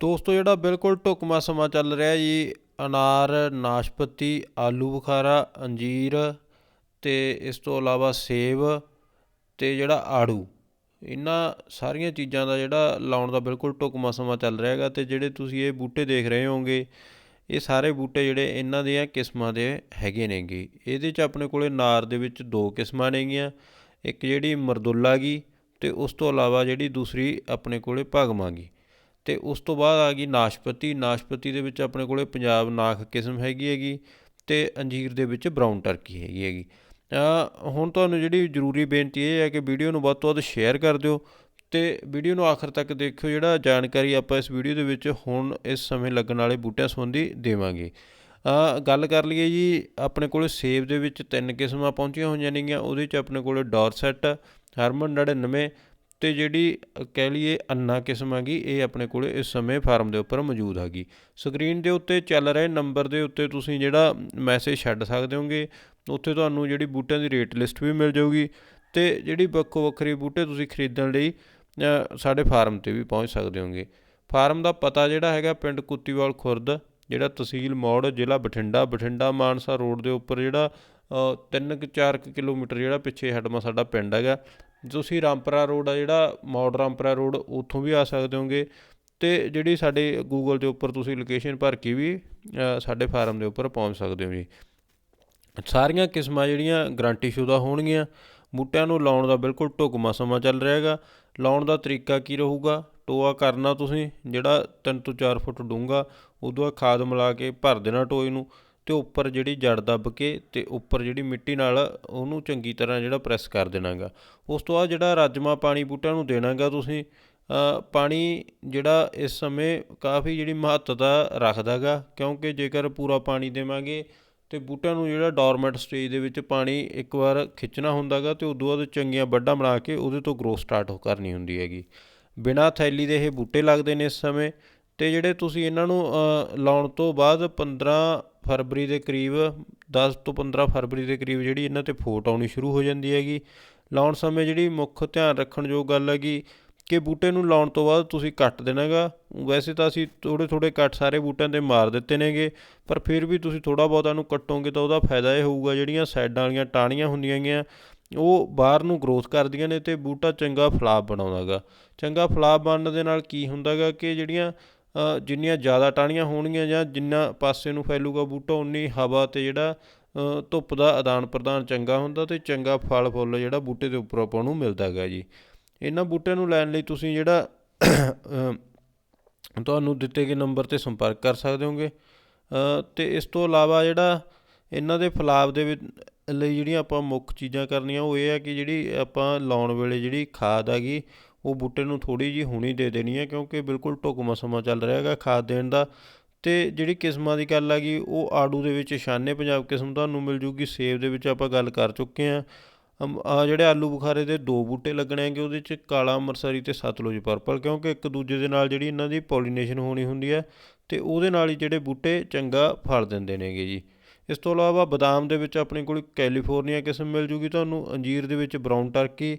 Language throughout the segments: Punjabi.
ਦੋਸਤੋ, ਜਿਹੜਾ ਬਿਲਕੁਲ ਢੁਕਮਾ ਸਮਾਂ ਚੱਲ ਰਿਹਾ ਜੀ, ਅਨਾਰ, ਨਾਸ਼ਪਤੀ, ਆਲੂ ਬੁਖਾਰਾ, ਅੰਜੀਰ ਤੇ ਇਸ ਤੋਂ ਇਲਾਵਾ ਸੇਬ ਤੇ ਜਿਹੜਾ ਆੜੂ। ਇਹਨਾਂ ਸਾਰੀਆਂ ਚੀਜ਼ਾਂ ਦਾ ਜਿਹੜਾ ਲਾਉਣ ਦਾ ਬਿਲਕੁਲ ਢੁਕਮਾ ਸਮਾਂ ਚੱਲ ਰਿਹਾ ਹੈਗਾ ਤੇ ਜਿਹੜੇ ਤੁਸੀਂ ਇਹ ਬੂਟੇ ਦੇਖ ਰਹੇ ਹੋਗੇ ਇਹ ਸਾਰੇ ਬੂਟੇ ਜਿਹੜੇ ਇਹਨਾਂ ਦੀਆਂ ਕਿਸਮਾਂ ਦੇ ਹੈਗੇ ਨੇਗੇ। ਇਹਦੇ 'ਚ ਆਪਣੇ ਕੋਲੇ ਨਾਰ ਦੇ ਵਿੱਚ ਦੋ ਕਿਸਮਾਂ ਨੇਗੀਆਂ, ਇੱਕ ਜਿਹੜੀ ਮਰਦੁੱਲਾ ਗੀ ਤੇ ਉਸ ਤੋਂ ਇਲਾਵਾ ਜਿਹੜੀ ਦੂਸਰੀ ਆਪਣੇ ਕੋਲੇ ਭਗਮਾ ਗੀ। ਤੇ ਉਸ ਤੋਂ ਬਾਅਦ ਆ ਗਈ ਨਾਸ਼ਪਤੀ। ਨਾਸ਼ਪਤੀ ਦੇ ਵਿੱਚ ਆਪਣੇ ਕੋਲੇ ਪੰਜਾਬ ਨਾਖ ਕਿਸਮ ਹੈਗੀ ਹੈਗੀ ਤੇ ਅੰਜੀਰ ਦੇ ਵਿੱਚ ਬਰਾਊਨ ਟਰਕੀ ਹੈਗੀ ਹੈਗੀ। ਹੁਣ ਤੁਹਾਨੂੰ ਜਿਹੜੀ ਜ਼ਰੂਰੀ ਬੇਨਤੀ ਇਹ ਹੈ ਕਿ ਵੀਡੀਓ ਨੂੰ ਵੱਧ ਤੋਂ ਵੱਧ ਸ਼ੇਅਰ ਕਰ ਦਿਓ ਤੇ ਵੀਡੀਓ ਨੂੰ ਆਖਰ ਤੱਕ ਦੇਖਿਓ। ਜਿਹੜਾ ਜਾਣਕਾਰੀ ਆਪਾਂ ਇਸ ਵੀਡੀਓ ਦੇ ਵਿੱਚ ਹੁਣ ਇਸ ਸਮੇਂ ਲੱਗਣ ਵਾਲੇ ਬੂਟਿਆਂ ਸੰਬੰਧੀ ਦੇਵਾਂਗੇ। ਅ ਗੱਲ ਕਰ ਲਈਏ ਜੀ, ਆਪਣੇ ਕੋਲੇ ਸੇਬ ਦੇ ਵਿੱਚ ਤਿੰਨ ਕਿਸਮਾਂ ਪਹੁੰਚੀਆਂ ਹੋਈਆਂ ਨੇਗੀਆਂ। ਉਹਦੇ 'ਚ ਆਪਣੇ ਕੋਲੇ ਡੋਰਸੈਟ, ਹਰਮਨ 99 ਤੇ ਜਿਹੜੀ ਕਹਿ ਲਈਏ ਅੰਨਾ ਕਿਸਮ ਹੈਗੀ, ਇਹ ਆਪਣੇ ਕੋਲੇ ਇਸ ਸਮੇਂ ਫਾਰਮ ਦੇ ਉੱਪਰ ਮੌਜੂਦ ਹੈਗੀ। ਸਕਰੀਨ ਦੇ ਉੱਤੇ ਚੱਲ ਰਹੇ ਨੰਬਰ ਦੇ ਉੱਤੇ ਤੁਸੀਂ ਜਿਹੜਾ ਮੈਸੇਜ ਛੱਡ ਸਕਦੇ ਹੋਗੇ, ਉੱਥੇ ਤੁਹਾਨੂੰ ਜਿਹੜੀ ਬੂਟਿਆਂ ਦੀ ਰੇਟ ਲਿਸਟ ਵੀ ਮਿਲ ਜਾਊਗੀ ਤੇ ਜਿਹੜੀ ਵੱਖੋ ਵੱਖਰੇ ਬੂਟੇ ਤੁਸੀਂ ਖਰੀਦਣ ਲਈ ਸਾਡੇ ਫਾਰਮ ਤੇ ਵੀ ਪਹੁੰਚ ਸਕਦੇ ਹੋਗੇ। ਫਾਰਮ ਦਾ ਪਤਾ ਜਿਹੜਾ ਹੈਗਾ ਪਿੰਡ ਕੁੱਤੀਵਾਲ ਖੁਰਦ, ਜਿਹੜਾ ਤਹਿਸੀਲ ਮੌੜ, ਜ਼ਿਲ੍ਹਾ ਬਠਿੰਡਾ ਬਠਿੰਡਾ ਮਾਨਸਾ ਰੋਡ ਦੇ ਉੱਪਰ ਜਿਹੜਾ 3-4 ਕਿਲੋਮੀਟਰ ਜਿਹੜਾ ਪਿੱਛੇ ਹਟਮਾ ਸਾਡਾ ਪਿੰਡ ਹੈਗਾ ਤੁਸੀਂ ਰਾਮਪਰਾ ਰੋਡ ਆ, ਜਿਹੜਾ ਮੌੜ ਰਾਮਪਰਾ ਰੋਡ, ਉੱਥੋਂ ਵੀ ਆ ਸਕਦੇ ਹੋਗੇ। ਅਤੇ ਜਿਹੜੀ ਸਾਡੇ ਗੂਗਲ ਦੇ ਉੱਪਰ ਤੁਸੀਂ ਲੋਕੇਸ਼ਨ ਭਰ ਕੇ ਵੀ ਸਾਡੇ ਫਾਰਮ ਦੇ ਉੱਪਰ ਪਹੁੰਚ ਸਕਦੇ ਹੋ ਜੀ। ਸਾਰੀਆਂ ਕਿਸਮਾਂ ਜਿਹੜੀਆਂ ਗਾਰੰਟੀ ਸ਼ੁਦਾ ਹੋਣਗੀਆਂ। ਬੂਟਿਆਂ ਨੂੰ ਲਾਉਣ ਦਾ ਬਿਲਕੁਲ ਢੁਕਮਾ ਸਮਾਂ ਚੱਲ ਰਿਹਾ ਹੈਗਾ। ਲਾਉਣ ਦਾ ਤਰੀਕਾ ਕੀ ਰਹੂਗਾ? ਟੋਆ ਕਰਨਾ ਤੁਸੀਂ, ਜਿਹੜਾ 3 ਤੋਂ 4 ਫੁੱਟ ਡੂੰਘਾ, ਉਦੋਂ ਖਾਦ ਮਿਲਾ ਕੇ ਭਰ ਦੇਣਾ ਟੋਏ ਨੂੰ। ਤੇ ਉੱਪਰ ਜਿਹੜੀ ਜੜ ਦੱਬ ਕੇ ਤੇ ਉੱਪਰ ਜਿਹੜੀ ਮਿੱਟੀ ਨਾਲ ਉਹਨੂੰ ਚੰਗੀ ਤਰ੍ਹਾਂ ਜਿਹੜਾ ਪ੍ਰੈਸ ਕਰ ਦੇਣਾਗਾ। ਉਸ ਤੋਂ ਬਾਅਦ ਜਿਹੜਾ ਰਾਜਮਾ ਪਾਣੀ ਬੂਟਿਆਂ ਨੂੰ ਦੇਣਾਗਾ ਤੁਸੀਂ ਪਾਣੀ ਜਿਹੜਾ ਇਸ ਸਮੇਂ ਕਾਫੀ ਜਿਹੜੀ ਮਹੱਤਤਾ ਰੱਖਦਾਗਾ, ਕਿਉਂਕਿ ਜੇਕਰ ਪੂਰਾ ਪਾਣੀ ਦੇਵਾਂਗੇ ਤੇ ਬੂਟਿਆਂ ਨੂੰ ਜਿਹੜਾ ਡੋਰਮੈਂਟ ਸਟੇਜ ਦੇ ਵਿੱਚ ਪਾਣੀ ਇੱਕ ਵਾਰ ਖਿੱਚਣਾ ਹੁੰਦਾਗਾ ਤੇ ਉਦੋਂ ਬਾਅਦ ਚੰਗੀਆਂ ਵੱਡਾਂ ਬਣਾ ਕੇ ਉਹਦੇ ਤੋਂ ਗਰੋਥ ਸਟਾਰਟ ਹੋ ਕਰਨੀ ਹੁੰਦੀ ਹੈਗੀ। ਬਿਨਾਂ ਥੈਲੀ ਦੇ ਇਹ ਬੂਟੇ ਲੱਗਦੇ ਨੇ ਇਸ ਸਮੇਂ। ਤੇ ਜਿਹੜੇ ਤੁਸੀਂ ਇਹਨਾਂ ਨੂੰ ਲਾਉਣ ਤੋਂ ਬਾਅਦ 15 ਫਰਵਰੀ ਦੇ ਕਰੀਬ 10 ਤੋਂ 15 ਫਰਵਰੀ ਦੇ ਕਰੀਬ ਜਿਹੜੀ ਇਹਨਾਂ ਤੇ ਫੋਟ ਆਉਣੀ ਸ਼ੁਰੂ ਹੋ ਜਾਂਦੀ ਹੈਗੀ। ਲਾਉਣ ਸਮੇਂ ਜਿਹੜੀ ਮੁੱਖ ਧਿਆਨ ਰੱਖਣ ਯੋਗ ਗੱਲ ਹੈਗੀ ਕਿ ਬੂਟੇ ਨੂੰ ਲਾਉਣ ਤੋਂ ਬਾਅਦ ਤੁਸੀਂ ਕੱਟ ਦੇਣਾਗਾ ਵੈਸੇ ਤਾਂ ਅਸੀਂ ਥੋੜੇ ਥੋੜੇ ਕੱਟ ਸਾਰੇ ਬੂਟਿਆਂ ਤੇ ਮਾਰ ਦਿੱਤੇ ਨੇਗੇ ਪਰ ਫਿਰ ਵੀ ਤੁਸੀਂ ਥੋੜਾ ਬਹੁਤਾ ਨੂੰ ਕੱਟੋਗੇ ਤਾਂ ਉਹਦਾ ਫਾਇਦਾ ਇਹ ਹੋਊਗਾ, ਜਿਹੜੀਆਂ ਸਾਈਡਾਂ ਵਾਲੀਆਂ ਟਾਹਣੀਆਂ ਹੁੰਦੀਆਂ ਗੀਆਂ ਉਹ ਬਾਹਰ ਨੂੰ ਗਰੋਥ ਕਰਦੀਆਂ ਨੇ ਤੇ ਬੂਟਾ ਚੰਗਾ ਫਲਾਪ ਬਣਾਉਂਦਾਗਾ ਚੰਗਾ ਫਲਾਪ ਬਣਨ ਦੇ ਨਾਲ ਕੀ ਹੁੰਦਾਗਾ ਕਿ ਜਿਹੜੀਆਂ ਜਿੰਨੀਆਂ ਜ਼ਿਆਦਾ ਟਾਹਣੀਆਂ ਹੋਣਗੀਆਂ ਜਾਂ ਜਿੰਨਾ ਪਾਸੇ ਨੂੰ ਫੈਲੂਗਾ ਬੂਟਾ ਉਨੀ ਹਵਾ ਤੇ ਜਿਹੜਾ ਧੁੱਪ ਦਾ ਆਦਾਨ ਪ੍ਰਦਾਨ ਚੰਗਾ ਹੁੰਦਾ ਅਤੇ ਚੰਗਾ ਫਲ ਫੁੱਲ ਜਿਹੜਾ ਬੂਟੇ ਦੇ ਉੱਪਰ ਆਪਾਂ ਨੂੰ ਮਿਲਦਾ ਹੈਗਾ ਜੀ। ਇਹਨਾਂ ਬੂਟਿਆਂ ਨੂੰ ਲੈਣ ਲਈ ਤੁਸੀਂ ਜਿਹੜਾ ਤੁਹਾਨੂੰ ਦਿੱਤੇ ਗਏ ਨੰਬਰ ਤੇ ਸੰਪਰਕ ਕਰ ਸਕਦੇ ਹੋਗੇ। ਅ, ਤੇ ਇਸ ਤੋਂ ਇਲਾਵਾ ਜਿਹੜਾ ਇਹਨਾਂ ਦੇ ਫਲਾਵ ਦੇ ਵਿੱਚ ਲਈ ਜਿਹੜੀਆਂ ਆਪਾਂ ਮੁੱਖ ਚੀਜ਼ਾਂ ਕਰਨੀਆਂ ਉਹ ਇਹ ਹੈ ਕਿ ਜਿਹੜੀ ਆਪਾਂ ਲਾਉਣ ਵੇਲੇ ਜਿਹੜੀ ਖਾਦ ਹੈਗੀ ਉਹ ਬੂਟੇ ਨੂੰ ਥੋੜੀ ਜੀ ਹੁਣੀ ਦੇ ਦੇਣੀ ਹੈ ਕਿਉਂਕਿ ਬਿਲਕੁਲ ਢੁਕਵਾਂ ਸਮਾਂ ਚੱਲ ਰਿਹਾ ਹੈਗਾ ਖਾਦ ਦੇਣ ਦਾ। ਤੇ ਜਿਹੜੀ ਕਿਸਮਾਂ ਦੀ ਗੱਲ ਆ ਗਈ ਉਹ ਆੜੂ ਦੇ ਵਿੱਚ ਸ਼ਾਨੇ ਪੰਜਾਬ ਕਿਸਮ ਤੁਹਾਨੂੰ ਮਿਲ ਜੂਗੀ ਸੇਬ ਦੇ ਵਿੱਚ ਆਪਾਂ ਗੱਲ ਕਰ ਚੁੱਕੇ ਹਾਂ। ਅਮ, ਜਿਹੜੇ ਆਲੂ ਬੁਖਾਰੇ ਦੇ ਦੋ ਬੂਟੇ ਲੱਗਣੇ ਹੈਗੇ ਉਹਦੇ 'ਚ ਕਾਲਾ ਅੰਮ੍ਰਿਤਸਰੀ ਤੇ ਸਤਲੁਜ ਪਰਪਲ ਕਿਉਂਕਿ ਇੱਕ ਦੂਜੇ ਦੇ ਨਾਲ ਜਿਹੜੀ ਇਹਨਾਂ ਦੀ ਪੋਲੀਨੇਸ਼ਨ ਹੋਣੀ ਹੁੰਦੀ ਹੈ ਤੇ ਉਹਦੇ ਨਾਲ ਹੀ ਜਿਹੜੇ ਬੂਟੇ ਚੰਗਾ ਫਲ ਦਿੰਦੇ ਨੇਗੇ ਜੀ। ਇਸ ਤੋਂ ਇਲਾਵਾ ਬਦਾਮ ਦੇ ਵਿੱਚ ਆਪਣੇ ਕੋਲ ਕੈਲੀਫੋਰਨੀਆ ਕਿਸਮ ਮਿਲ ਜੂਗੀ ਤੁਹਾਨੂੰ ਅੰਜੀਰ ਦੇ ਵਿੱਚ ਬਰਾਊਨ ਟਰਕੀ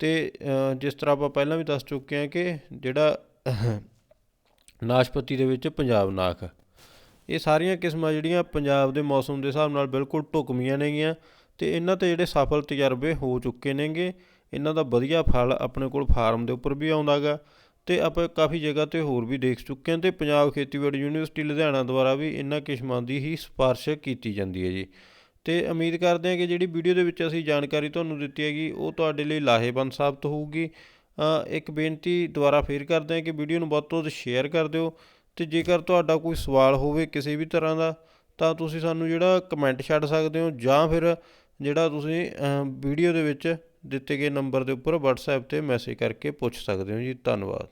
ਅਤੇ ਜਿਸ ਤਰ੍ਹਾਂ ਆਪਾਂ ਪਹਿਲਾਂ ਵੀ ਦੱਸ ਚੁੱਕੇ ਹਾਂ ਕਿ ਜਿਹੜਾ ਨਾਸ਼ਪਤੀ ਦੇ ਵਿੱਚ ਪੰਜਾਬ ਨਾਖ, ਇਹ ਸਾਰੀਆਂ ਕਿਸਮਾਂ ਜਿਹੜੀਆਂ ਪੰਜਾਬ ਦੇ ਮੌਸਮ ਦੇ ਹਿਸਾਬ ਨਾਲ ਬਿਲਕੁਲ ਢੁਕਵੀਆਂ ਨੇਗੀਆਂ ਤੇ ਇਹਨਾਂ ਤੇ ਜਿਹੜੇ ਸਫਲ ਤਜਰਬੇ ਹੋ ਚੁੱਕੇ ਨੇਗੇ, ਇਹਨਾਂ ਦਾ ਵਧੀਆ ਫਲ ਆਪਣੇ ਕੋਲ ਫਾਰਮ ਦੇ ਉੱਪਰ ਵੀ ਆਉਂਦਾਗਾ ਤੇ ਆਪਾਂ ਕਾਫੀ ਜਗ੍ਹਾ ਤੇ ਹੋਰ ਵੀ ਦੇਖ ਚੁੱਕੇ ਹਾਂ ਤੇ ਪੰਜਾਬ ਖੇਤੀਬਾੜੀ ਯੂਨੀਵਰਸਿਟੀ ਲੁਧਿਆਣਾ ਦੁਆਰਾ ਵੀ ਇਹਨਾਂ ਕਿਸਮਾਂ ਦੀ ਹੀ ਸਿਫਾਰਿਸ਼ ਕੀਤੀ ਜਾਂਦੀ ਹੈ ਜੀ। ਤੇ ਉਮੀਦ ਕਰਦੇ ਹਾਂ ਕਿ ਜਿਹੜੀ ਵੀਡੀਓ ਦੇ ਵਿੱਚ ਅਸੀਂ ਜਾਣਕਾਰੀ ਤੁਹਾਨੂੰ ਦਿੱਤੀ ਹੈਗੀ, ਉਹ ਤੁਹਾਡੇ ਲਈ ਲਾਹੇਵੰਦ ਸਾਬਤ ਹੋਊਗੀ। ਇੱਕ ਬੇਨਤੀ ਦੁਬਾਰਾ ਫੇਰ ਕਰਦੇ ਹਾਂ ਕਿ ਵੀਡੀਓ ਨੂੰ ਵੱਧ ਤੋਂ ਵੱਧ ਸ਼ੇਅਰ ਕਰ ਦਿਓ ਤੇ ਜੇਕਰ ਤੁਹਾਡਾ ਕੋਈ ਸਵਾਲ ਹੋਵੇ ਕਿਸੇ ਵੀ ਤਰ੍ਹਾਂ ਦਾ, ਤਾਂ ਤੁਸੀਂ ਸਾਨੂੰ ਜਿਹੜਾ ਕਮੈਂਟ ਛੱਡ ਸਕਦੇ ਹੋ ਜਾਂ ਫਿਰ ਜਿਹੜਾ ਤੁਸੀਂ ਵੀਡੀਓ ਦੇ ਵਿੱਚ ਦਿੱਤੇ ਗਏ ਨੰਬਰ ਦੇ ਉੱਪਰ WhatsApp ਤੇ ਮੈਸੇਜ ਕਰਕੇ ਪੁੱਛ ਸਕਦੇ ਹੋ ਜੀ। ਧੰਨਵਾਦ।